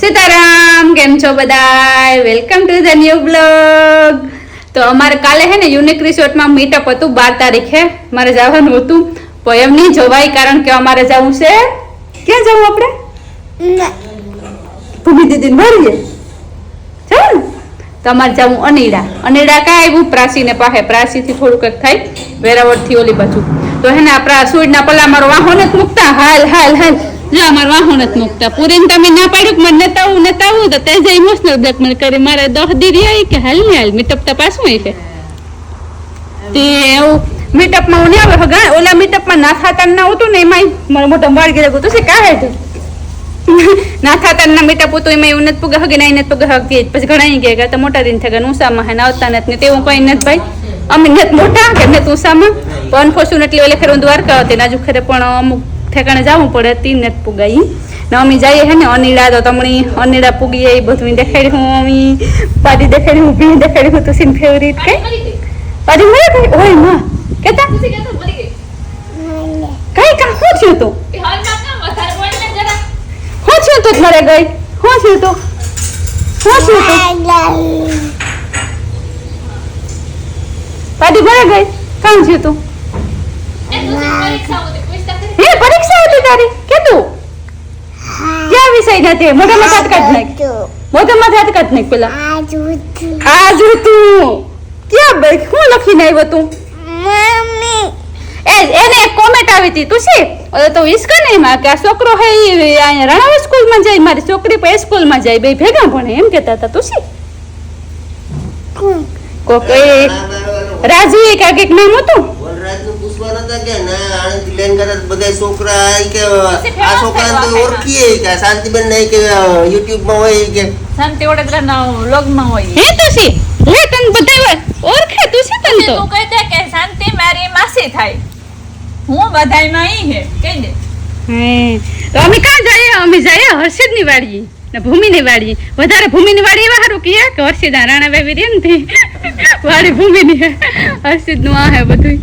સીતારામ કેમ છો બધા welcome to the new blog તો અમારે કાલે હે ને યુનિક રિસોર્ટમાં મીટઅપ હતું બાર તારીખે. મારે જવાનું હતું. પણ એમ નહીં જવાય કારણ કે અમારે જવું છે. ક્યાં જવું આપણે? ભૂમિ દીદી ભરીએ. ચાલ તો અમારે જવું અનીડા. અનીડા કાંઈ આવ્યું? પ્રાસીને પાસે. પ્રાસીથી થોડુંક કંઈક થાય. વેરાવળથી ઓલી બાજુ. તો હે ને આપણા સુઈડના પલ્લા અમારો વાહો ને મૂકતા. હાલ હાલ હાલ. જો અમારો વાહો નથી મૂકતા પૂરીને તમે ના પાડ્યું કે મને નતાવું નતાવું તો તે જે ઇમોશનલ બ્લેકમેલ કરી મારે દહ દીરી કે હાલ ને હાલ મીટઅપ તો પાછું આવી છે તે એવું મીટઅપમાં હું નહીં આવે હગા ઓલા મીટઅપમાં ના થાતા ના હતું ને એમાં મારો મોટો વાળ ગીરે તો છે કાહે તું ના થાતા ના મીટઅપ હતું એમાં એવું નથી પુગા હગે ના નથી પુગા હગી પછી ઘણા ગયા તો મોટા દિન થયા ઉષામાં હે આવતા નથી તેવું કઈ નથી ભાઈ. અમે નથી મોટા કે નથી ઉષામાં પણ અનફોર્ચ્યુનેટલી ઓલે હું દ્વારકા હતી નાજુ ખરે પણ અમુક ઠેકાણે જવું પડે તી નથી પુગાઈ. ને અમે જઈએ હે ને અનીડા તો તમને અનીડા પૂગીએ એ બધું દેખાડી હું અમે પાડી દેખાડી હું ભીણ દેખાડી હું તુસીન ફેવરિટ કે? પાડી મળે કઈ ઓયમાં કેતા? કઈ કામ શું થયું તું? શું થયું તું મારે ગઈ? શું થયું તું? શું થયું તું? પાડી ભરે ગઈ? કામ થયું તું? હે પરીક્ષા હતી તારી? કે તું? ક્યાં વિષય નથી મોઢામાં હાથ કાઢ નાખ. મોઢામાં હાથ કાઢ નાખ પેલા. આજ તું. ક્યાં બે શું લખીને આવ્યો તું? એ એને એક કોમેન્ટ આવી હતી. તું શી? ઓલો તો ઈસક નહીં માં કે આ છોકરો હે ઈ રણાવ સ્કૂલમાં જાય મારી છોકરી પણ એ સ્કૂલમાં જાય બે ભેગા ભણે એમ કહેતા હતા. તું શી? કોક એ રાજુ એક કાંઈક એક નામ હતું. વનરાજનું પૂછવાનું હતા કે ના આણંદથી લઈને ગયા હતા બધા છોકરા ઈ કે આ છોકરાને તો ઓળખીએ ઈ કે શાંતિબેન નહીં કે યુટ્યુબમાં હોય ઈ કે. શાંતિ વડોદરાના વ્લોગમાં હોય હે તું છે લે તને બધા ઓળખે તું છે તને તો. તું કહી દે કે શાંતિ મારી માસી થાય. હું બધાયમાં ઈ હે કહી દે. હે તો અમે ક્યાં જઈએ? અમે જઈએ હર્ષિદની વાડીએ ને ભૂમિની વાડીએ. વધારે ભૂમિની વાડી એવા હારું કીએ કે હર્ષિદા રાણા બેબી રે ને તે. વાડી ભૂમિની હે હર્ષિદનું આ હે બધું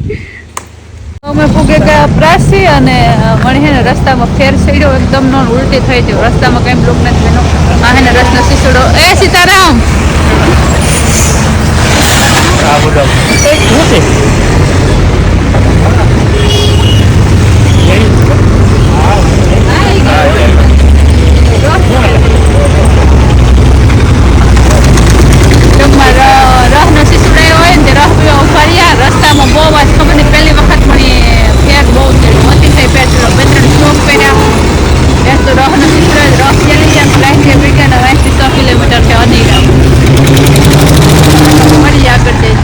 અમે પૂગે ગયા પ્રાસી અને મણીને રસ્તામાં ફેર સડ્યો એકદમ નો ઉલટી થઈ ગયો. રસ્તામાં કઈ બ્લોક નથી એનો આ હેને રસ્તો સીસડો એ સીતારામ ટૂંકમાં ર- રહનો શીશડાયો હોય ને તે રહ પીવા ફર્યા રસ્તામાં બહુ જ ખબર નહીં પહેલી વખત મને ફેર બહુ ચડ્યું અતિશય ફેર ચડ્યો બે ત્રણ સ્ટોપ પહેર્યા એક તો રહનો શીશડો રહ ચડી ગયા ફ્લાઇટ કે બ્રિગેડ અહીંથી સો કિલોમીટર છે અધીરા મળી આગળ જઈ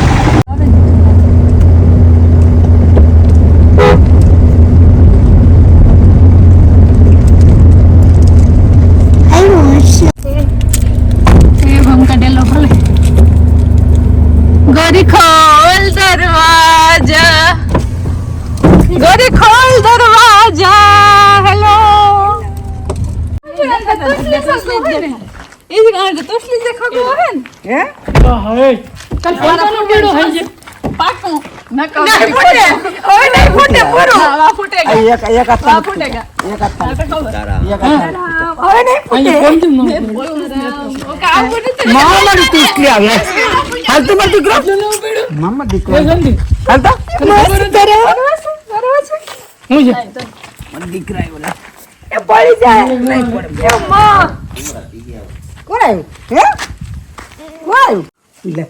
ગોરી ખોલ દરવાજા ગોરી ખોલ દરવાજા હેલો તીરાણ તો સ્લી દેખા કો હે હે હે કાલ પોતાનો વીડો હે જે પાકો ના કા ફૂટે ઓય નહીં ફૂટે પૂરો આ ફૂટેગા એક એક આ ફૂટેગા એક આ એક આ ઓય નહીં ફૂટે કોણ તું નો કા આ ફૂટે મામા ની તું સ્લી આવે હાલ તો મારી દીકરો મામા દીકરો હાલ તો મસ્ત કરે હું જે દીકરા આવ્યો એ પડી જાય નહીં પડે એ માં કોણ આવ્યું હે કોણ આવ્યું લે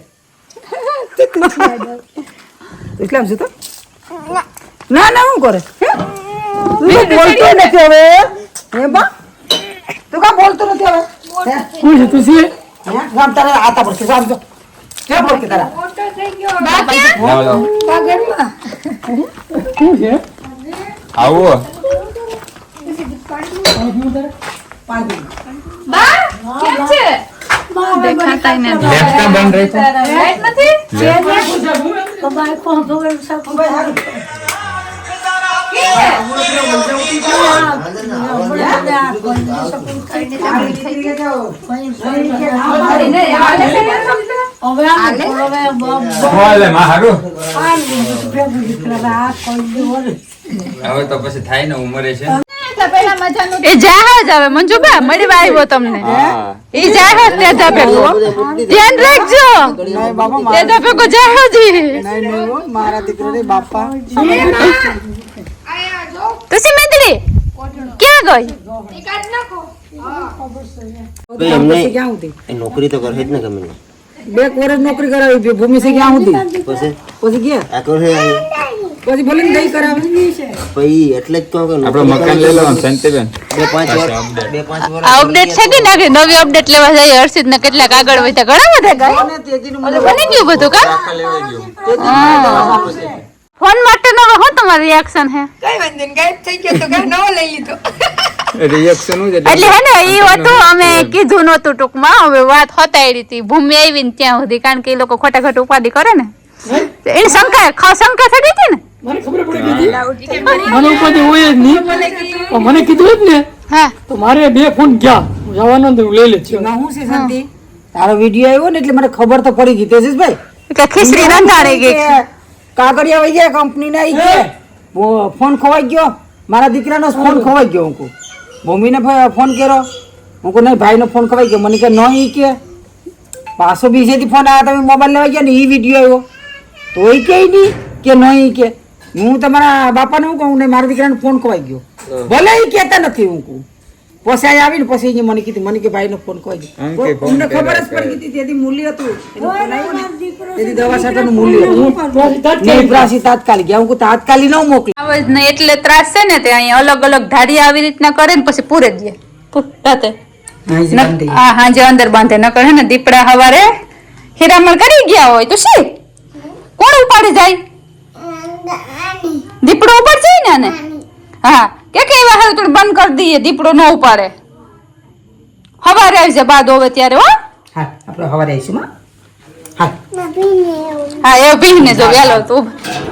ઇસ્લામ છે તો? ના ના હું કરે? હે? તું બોલતો નથી હવે. હે બા? તું કા બોલતો નથી હવે? હે? હું છે તું છે? ગામ તારા આતા પડશે ગામ જો. ક્યાં પડશે તારા? શું છે? આવો. કેમ છે? દેખાતા ને લેફ્ટ બંધ રહી લાઈટ નથી? બોલે માં હારું હવે તો પછી થાય ને ઉમરે છે. એ જહાજ આવે. મંજુબા મળવા આવ્યો તમને. એ જહાજ ત્યાં ભેગું ધ્યાન રાખજો. ત્યાં ભેગું જહાજ મારા દીકરાને બાપા. તુસી મેંદડી ક્યાં ગઈ? નોકરી તો કરે જ ને ગમે. બે કોરે નોકરી કરાવી ભૂમિ સે ક્યાં સુધી પછી? પછી ગયા? આ કરે પછી બોલે ને દઈ કરાવે. ભાઈ એટલે જ કહું કે આપણે મકાન લઈ લેવાનું શાંતિબેન બે પાંચ વર્ષ બે પાંચ વર્ષ આ અપડેટ છે કે નાખી નવી અપડેટ લેવા જઈએ હર્ષિત ને કેટલાક આગળ વધ્યા ઘણા બધા ગયા. અને તેજીનું ઓલું બની ગયું બધું કા ફોન માટે નો હો તમારું રિએક્શન હે. કઈ વાંધો નહીં ગાયબ થઈ ગયો તો ઘર નવો લઈ લીધો. રિએક્શન જ એટલે હે ને ઈ હતું અમે કીધું નતું ટૂંકમાં. હવે વાત હતાઈ હતી ભૂમિ આવી ને ત્યાં સુધી. કારણ કે એ લોકો ખોટા ખોટા ઉપાધિ કરે ને. એની શંકા ખ- શંકા થઈ ગઈ ને? મને ખબર પડી ગઈ મને ઉપાધિ હોય જ નહીં. મને કીધું જ ને. હા. તો મારે બે ફોન ગયા. હું જવાનો હું લઈ લઈશ. ના હું છે શાંતિ? તારો વીડિયો આવ્યો ને એટલે મને ખબર તો પડી ગઈ તેજસભાઈ એટલે ખીસરી રંધાણી ગઈ કે કાગળિયા વઈ ગયા કંપની ના ઈ કે ફોન ખોવાઈ ગયો. મારા દીકરાનો ફોન ખોવાઈ ગયો હું મમ્મીને ફોન કર્યો. હું કહું નહીં ભાઈનો ફોન ખોવાઈ ગયો. મને કે ન ઈ કે. પાછો બીજેથી ફોન આવ્યા તમે મોબાઈલ લેવા ગયા ને એ વીડિયો આવ્યો. તો ઈ કે નહીં કે ન ઈ કે. હું તમારા બાપાને હું કહું? ને મારા દીકરાને ફોન ખોવાઈ ગયો. ભલે એ કહેતા નથી હું કહું. પછી આવીને પછી મને કીધું મને કે ભાઈનો ફોન ખોવાઈ આમ ગયો કે ફોન અમને ખબર જ પડી ગઈ હતી તેથી મૂલ્ય હતું. તેથી દવા સાટાનું મૂલ્ય હતું. નહીં પ્રાસી તાત્કાલિક. ગયા હું કહું તાત્કાલિક ન મોકલી. એટલે ત્રાસ છે ને તે અહીંયા અલગ અલગ ધારી આવી રીતના કરે ને પછી પૂરે દે રાતે. હા આ હાંજે અંદર બાંધે. ન કરે ને દીપડા હવારે હીરામણ કરી ગયા હોય તો શી? કોણ ઉપાડી જાય? દીપડો ઉપાડ જાય ને હા. કે કે એવા હારું થોડું બંધ કરી દઈએ દીપડો ન ઉપાડે. હવારે આવી જાય બાદ હોવે ત્યારે હો. હા આપણે હવારે આવીશું માં હા. એ ભીને જો વેલો તું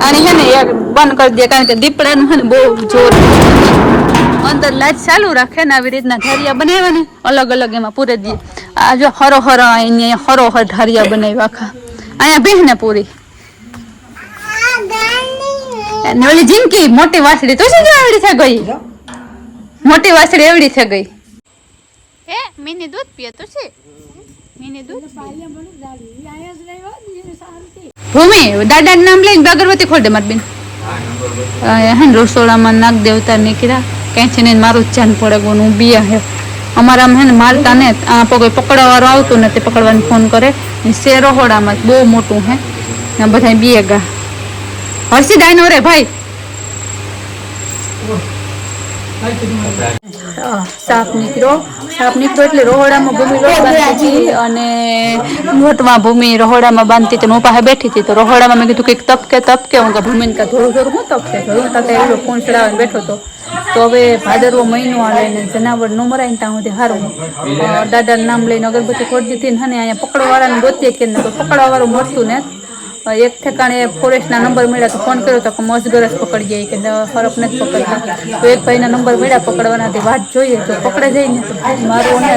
અને હે ને એક બંધ કરી દે કારણ કે દીપડાનું હે ને બહુ જોર. અંદર લાઈટ ચાલુ રાખે ને આવી રીતના ધારિયા બનાવ્યા ને અલગ અલગ એમાં પૂરે દઈએ આ જો હરો હરો અહીંયા હરો હર ધારિયા બનાવ્યા આખા. અહીંયા ભીને પૂરી. ને ઓલી જિંદગી મોટી વાસડી તો શું એવડી થઈ ગઈ? મોટી વાસડી એવડી થઈ ગઈ. હે મિની દૂધ પીએ તો છે મિની દૂધ ભૂમિ દાદાનું નામ લઈને અગરબત્તી ખોલ દે મારી બેન. હે રસોડામાં નાગ દેવતા નીકળ્યા. કઈ છે ને મારું ચાન જાન પડે ગયું હું બિયા હે. અમારા હે ને મારતા ને આ કોઈ પકડવા વાળો આવતું ને તે પકડવાની ફોન કરે. ને શેરોહોડામાં બહુ મોટું હે. ને બધા બીએ ગા. હર્ષિદ આઈનો રે, ભાઈ. સાપ નીકળ્યો. સાપ નીકળ્યો એટલે રોહોડામાં ભૂમિ બાંધતી અને લોટમાં ભૂમિ રોહોડામાં બાંધતી હું પાસે બેઠી હતી. તો રોહોડામાં કીધું કંઈક તપકે તપકે. હું કે ભૂમિને કા થોડું થોડું હું તપકે? જોયું તો એવડો બેઠો તો હવે ભાદરવો મહિનો આવે ને જનાવર નો મરાય ને ત્યાં સુધી સારું દાદાનું નામ લઈને અગરબત્તી ખોટી દીધી ને હે ને અહીંયા પકડવાવાળાને ગોતીએ કે ને પકડવાવાળું મળતું ને એક ઠેકાણે ફોરેસ્ટના નંબર મળ્યા તો ફોન કર્યો તો કે મજગર જ પકડી જાય કે ફરક નથી પકડતા. તો એક ભાઈના નંબર મળ્યા પકડવાનાથી વાત જોઈએ તો પકડે જાય ને તો મારું ને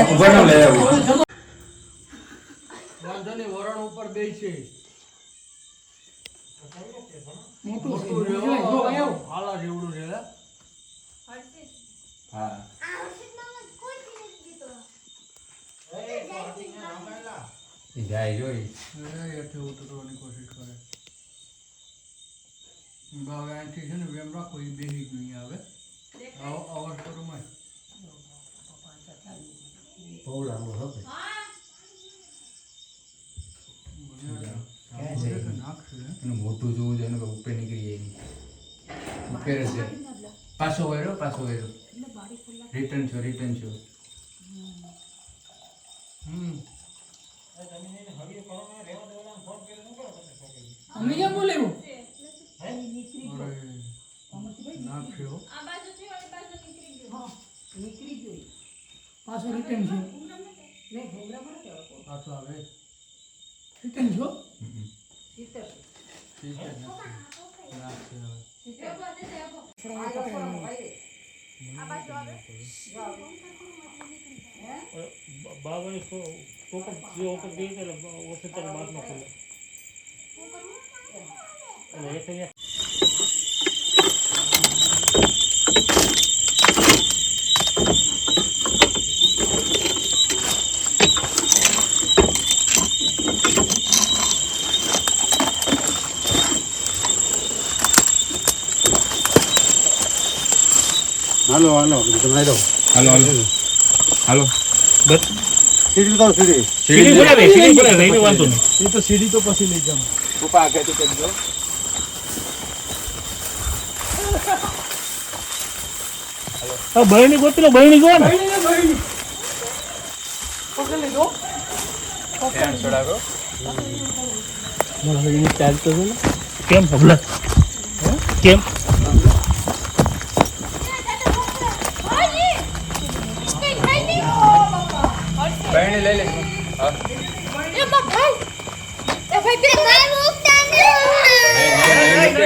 જાય જોઈ. છે ને વેમ રાખો એ બેસી ગયું અહીંયા હવે. આવો અવાજ કરો માં બહુ લાંબો હવે મોટું જોવું જોઈએ ઉપર નીકળી જાય નહીં. ઉપર છે પાછો વળ્યો પાછો વળ્યો. રિટર્ન છો રિટર્ન છો. અમે કેમ નીકળી ગયો. અમૃતભાઈ ના થયો. આ બાજુ છે વાળી બાજુ નીકળી ગયો. હા નીકળી ગયો પાછો રિટર્ન છે. નહીં ભોગરા ખોલે હાલો હાલો તમે હાલો હાલો હાલો. હાલો. બસ. સીડી તો સીડી. સીડી બોલાવે સીડી બોલાવે એ તો સીડી તો પછી લઈ જવાનું. પપ્પા આગળ કરજો હા બહેણી ગોતી લો બહેણી જો ને ધ્યાન છોડાવો કેમ હબલા કેમ બહેણી લઈ લે હા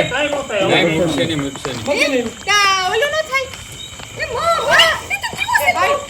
કાંઈ નો થાય હવે. નહીં મૂકશે નહીં મૂકશે નહીં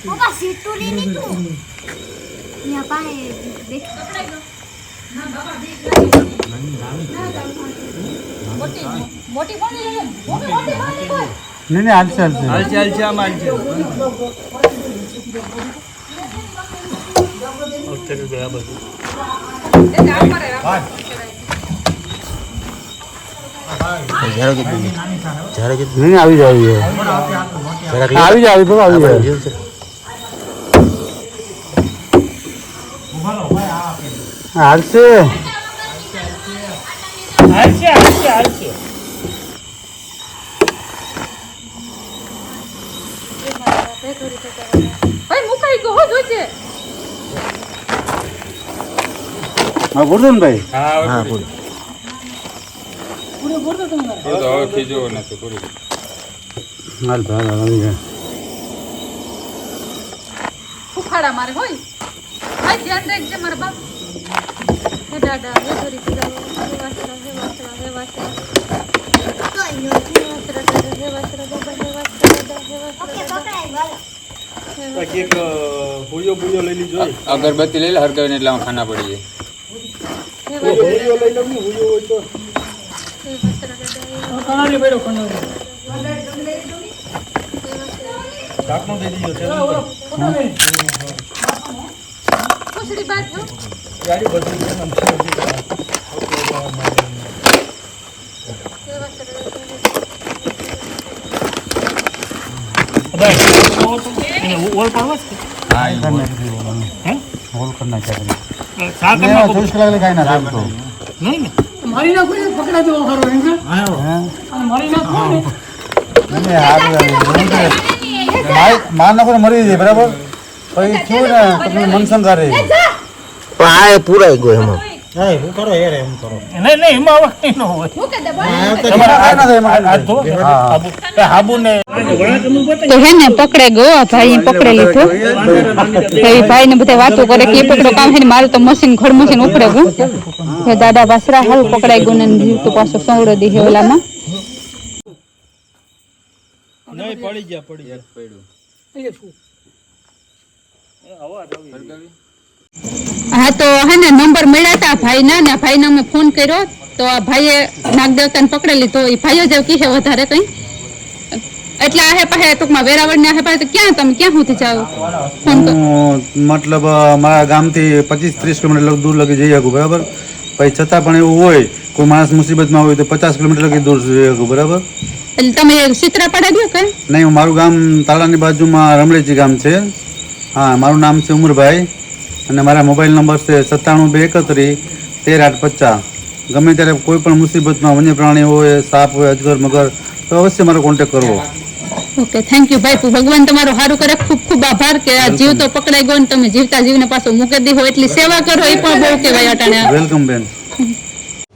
Papá, si tú le tú. Mi papá es. નહીં નહીં હાલશે હાલશે હાલશે હાલશે આમાં હાલશે અત્યારે તો આ બધું નહીં આવી જાય આવી જાય આવી જાય બાબા આવી જાય હાલશે. હાલશે હાલશે હાલશે. ભાઈ મુકાઈ ગયો હો જોજે. હા બોલતો ને ભાઈ. હા બોલ. થોડું તો હવે ખીજો નથી થોડું હાલ ભાઈ આવી જાય ઉખાડા મારે હોય. ભાઈ ધ્યાન રાખજે મારા બાપ. હે દાદા હે ધરી પિતા હે વાસરા હે વાસરા હે વાસરા હે વાસરા દાદા હે વાસરા બાબા હે વાસરા દાદા હે વાસરા દાદા અગરબત્તી લઈ લે હરગાવીને એટલે આમાં ખાના પડી જાય છે નાખ્યા ચા કરી નાખો ચોવીસ કલાક ના એમ તો નહીં ને માર- માર નાખો મરી જાય બરાબર પછી ને આ એ પૂરાઈ ગયો એમાં. નહીં નહીં ના તો હે ને પકડે ગયો ભાઈ પકડે લીધો. એ ભાઈ ને બધા વાતો કરે કે પકડો કામ છે ને મારું તો મશીન ઘર મશીન ઉપડે ગયું હે દાદા વાસરા હાલ પકડાઈ ગયું ને જીવ તો પાછો સવડો દી હે ઓલામાં. હરગાવી હા તો હે ને નંબર મળ્યા હતા ભાઈના ને ભાઈને અમે ફોન કર્યો. તો આ ભાઈએ નાગદેવતાને પકડી લીધો. એ ભાઈઓ જ કહે વધારે કંઈ. એટલે આહે પાસે ટૂંકમાં વેરાવળ ને આ પાસે ક્યાં તમે ક્યાં સુધી જાઓ? ફોન મતલબ મારા ગામથી પચીસ ત્રીસ કિલોમીટર દૂર લગી જઈ શકું બરાબર? પછી છતાં પણ એવું હોય કોઈ માણસ મુસીબતમાં હોય તો પચાસ કિલોમીટર લગી દૂર જઈ શકું બરાબર? એટલે તમે ચિત્રા પડાડ્યો કે નહીં મારું ગામ તાલાની બાજુમાં રમણેજી ગામ છે. હા મારું નામ છે ઉમરભાઈ. અને મારા મોબાઈલ નંબર છે સત્તાણું બે એકત્રીસ તેર આઠ પચાસ. ગમે ત્યારે કોઈ પણ મુસીબતમાં વન્ય પ્રાણી હોય સાપ હોય અજગર મગર તો અવશ્ય મારો કોન્ટેક કરવો. ઓકે થેન્ક યુ ભાઈ. ભગવાન તમારો સારું કરે. ખૂબ ખૂબ આભાર કે આ જીવ તો પકડાઈ ગયો ને તમે જીવતા જીવને પાછો મૂકી દીધો. એટલી સેવા કરો એ પણ બહુ કહેવાય અટાણે. વેલકમ બેન.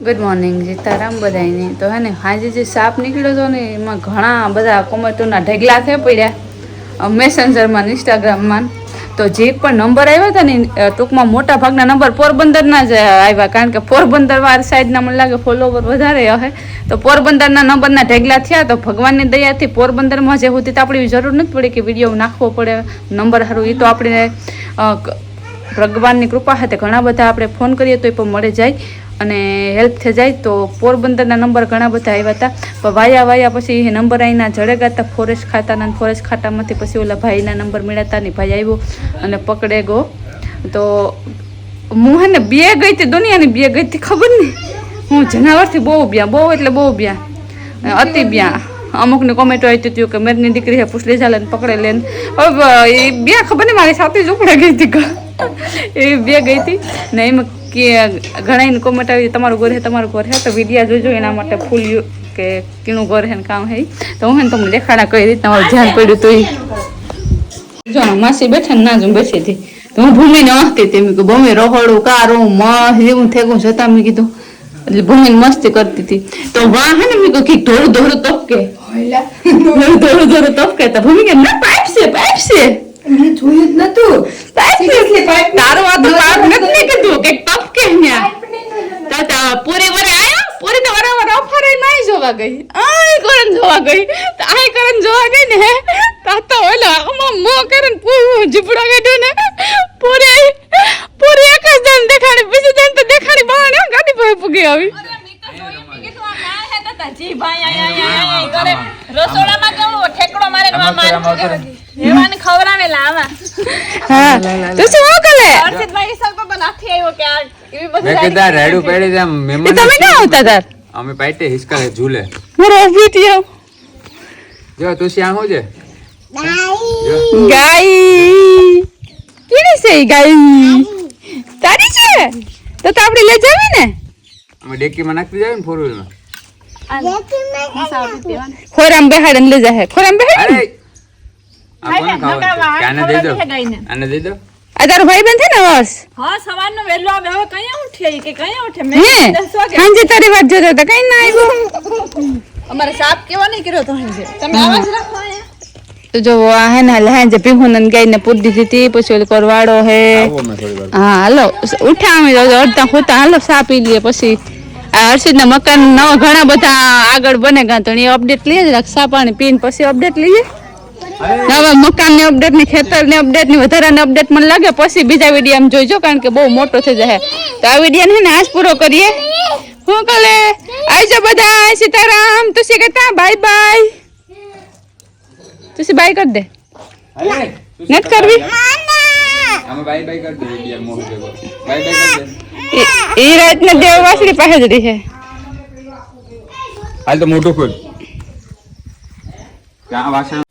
ગુડ મોર્નિંગ જીતારામ બધાને તો હે ને આજે જે સાપ નીકળ્યો હતો ને એમાં ઘણા બધા કોમેટોના ઢગલા થઈ પડ્યા. મેસેન્જરમાં ઇન્સ્ટાગ્રામમાં તો જે પણ નંબર આવ્યા હતા ને ટૂંકમાં મોટા ભાગના નંબર પોરબંદરના જ આવ્યા. કારણ કે પોરબંદર વાર સાઈડના મને લાગે ફોલોવર વધારે હશે. તો પોરબંદરના નંબરના ઢેગલા થયા તો ભગવાનની દયાથી પોરબંદરમાં જે હતી તો આપણી જરૂર નથી પડી કે વીડિયો નાખવો પડે નંબર સારું એ તો આપણે ભગવાનની કૃપા સાથે ઘણા બધા આપણે ફોન કરીએ તો એ પણ મળી જાય. અને હેલ્પ થઈ જાય તો પોરબંદરના નંબર ઘણા બધા આવ્યા હતા. પણ વાયા વાયા પછી એ નંબર અહીંના જડેગા હતા ફોરેસ્ટ ખાતાના ફોરેસ્ટ ખાતામાંથી પછી ઓલા ભાઈના નંબર મળ્યા હતા ને ભાઈ આવ્યો અને પકડે ગો. તો હું હે ને બે ગઈ હતી દુનિયાની, બે ગઈ હતી ખબર નહીં હું જનાવરથી બહુ બ્યા, બહુ એટલે બહુ બ્યા. અતિ બ્યા. અમુકની કોમેન્ટો આવી હતી કે મેરની દીકરી હે, પૂછ લેજા લઈને પકડે લેન હવે એ બે ખબર નહીં મારી સાથે જ ઉપડે ગઈ હતી એ બે ગઈ હતી ને એમાં કે ઘણા કોમેન્ટ આવી તમારું ઘર હે તમારું ઘર હે. તો વિડિયા જોજો એના માટે ફૂલ કે કીણું ઘર હે ને કામ હે તો હું તમને દેખાડા કઈ રીતે તમારું ધ્યાન પડ્યું તો જો માસી બેઠે ને ના જ બેઠી હતી. તો હું ભૂમિને હસતી હતી મેં કીધું ભૂમિ રહોડું કારું મસ જેવું થેગું જતા મેં કીધું. એટલે ભૂમિને મસ્તી કરતી હતી. તો વાહ હે ને મેં કીધું કે ધોરું ધોરું તપકે. ધોરું ધોરું તપકે. તો ભૂમિ કે ના પાઇપ છે પાઇપ છે. મેં જોયું જ નતું. પાઇપ તારો આ તો પાઇપ નથી કીધું કે ન્યા તો તો પૂરી વરે આયા? પૂરી તો જોવા ગઈ. આય કરન જોવા ગઈ. તો આય કરન જોવા ગઈ ને તા તો ઓલા આમાં મો કરન પૂરું જીપડો ગયો ને પૂરી પૂરી એક જ જણ દેખાડી બીજી જણ તો દેખાડી બહાર આમ ગાડી પર પૂગી આવી રસોડામાં કેવું ઠેકડો મારે ને આમ મારે એવાને ખવડાવેલા આવા હા તો શું કરે હર્ષિતભાઈ હિસાબ તો નથી આવ્યો કે આ એવી બધી મેં કીધા રેડું પડી દે આમ મહેમાન તમે ક્યાં આવતા તાર અમે પાઈટે હિસકા ઝૂલે. મારો થી આવ જો તું શ્યાં હું છે? ગાય કેની છે ગાય તારી છે? તો તો આપણે લઈ જાવી ને. અમે ડેકીમાં નાખી જાય ને ફોર વ્હીલમાં ખોરામ બેહાડ લઈ જાય ખોરામ બેહાડ અરે આ કોને ખાવાનું છે? કે આને દઈ દો? આને દઈ દો? આ તારો ભાઈ બંધ છે ને વર્ષ હા સવારનો વેલો આવે. હવે કયા ઉઠે કે કઈ ઉઠે. મેં સાંજે તારી વાત જોતો તો કઈ ના આવ્યો. અમારે સાપ કેવો નહીં કર્યો તો હાંજે તમે આવાજ રાખો તો જો આ હે ને લહાંજે ભીહુનન ગાયને પૂરી દીધી હતી પછી ઓલી કરવાડો હે. હા હાલો ઉઠા અમે. અડધા ખોતા હાલો સા પી લઈએ પછી. આ હર્ષિતના મકાન નવા ઘણા બધા આગળ બને એ અપડેટ લઈએ જ સા પાણી પીને પછી અપડેટ લઈએ. નવા મકાન ને અપડેટની ખેતર ને અપડેટની વધારાની અપડેટ મને લાગે પછી બીજા વીડિયો આમ જોઈજો કારણ કે બહુ મોટો થઈ જાય તો આ વીડિયો ને આજ પૂરો કરીએ. હું કલે? આવજો બધા સીતારામ તુસી કહેતા? બાય બાય તુસી બાય કર દે. નત કરવી? બાય બાય કરી બાય બાય દે. રાતના દેવવાસરી પાસે જ રહી છે. હાલ તો મોટું ખોલ. ત્યાં વાસણ